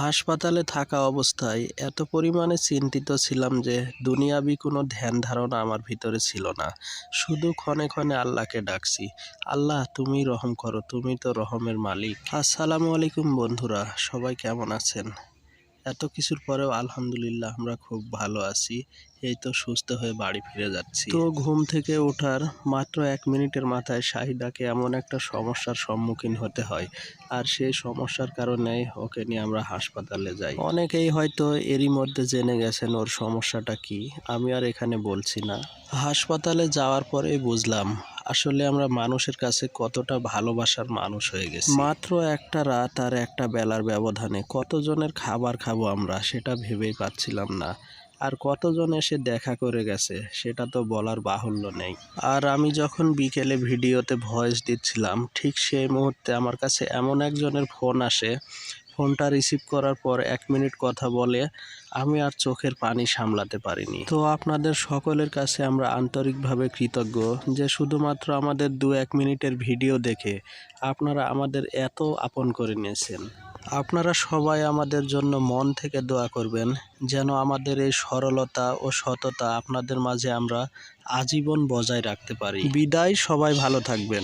হাসপাতালে থাকা অবস্থায় এত পরিমাণে চিন্তিত ছিলাম যে দুনিয়াবি কোনো ধ্যান ধারণা আমার ভিতরে ছিল না। শুধু ক্ষণে ক্ষণে আল্লাহকে ডাকছি, আল্লাহ তুমি রহম করো, তুমি তো রহমের মালিক। আসসালামু আলাইকুম বন্ধুরা, সবাই কেমন আছেন? এত কিছুর পরেও আলহামদুলিল্লাহ আমরা খুব ভালো আছি। এই তো সুস্থ হয়ে বাড়ি ফিরে যাচ্ছি। তো ঘুম থেকে ওঠার মাত্র এক মিনিটের মাথায় শাহিদাকে এমন একটা সমস্যার সম্মুখীন হতে হয়। আর সেই সমস্যার কারণে ওকে নিয়ে আমরা হাসপাতালে যাই। অনেকেই হয়তো এরই মধ্যে জেনে গেছেন ওর সমস্যাটা কি। আমি আর এখানে বলছি না। হাসপাতালে যাওয়ার পরেই বুঝলাম আসলে আমরা মানুষের কাছে কতটা ভালোবাসার মানুষ হয়ে গেছি। মাত্র একটা রাত আর একটা বেলার ব্যবধানে কতজনের খাবার খাব আমরা সেটা ভেবেই পাচ্ছিলাম না। আর কতজন এসে দেখা করে গেছে সেটা তো বলার বাহুল্য নেই। আর আমি যখন বিকেলে ভিডিওতে ভয়েস দিচ্ছিলাম, ঠিক সেই মুহূর্তে আমার কাছে এমন একজনের ফোন আসে ফোনটা রিসিভ করার পর এক মিনিট কথা বলে, আমি আর চোখের পানি সামলাতে পারিনি। তো আপনাদের সকলের কাছে আমরা আন্তরিকভাবে কৃতজ্ঞ যে শুধুমাত্র আমাদের দু এক মিনিটের ভিডিও দেখে আপনারা আমাদের এত আপন করে নিয়েছেন। আপনারা সবাই আমাদের জন্য মন থেকে দোয়া করবেন যেন আমাদের এই সরলতা ও সততা আপনাদের মাঝে আমরা আজীবন বজায় রাখতে পারি। বিদায়, সবাই ভালো থাকবেন।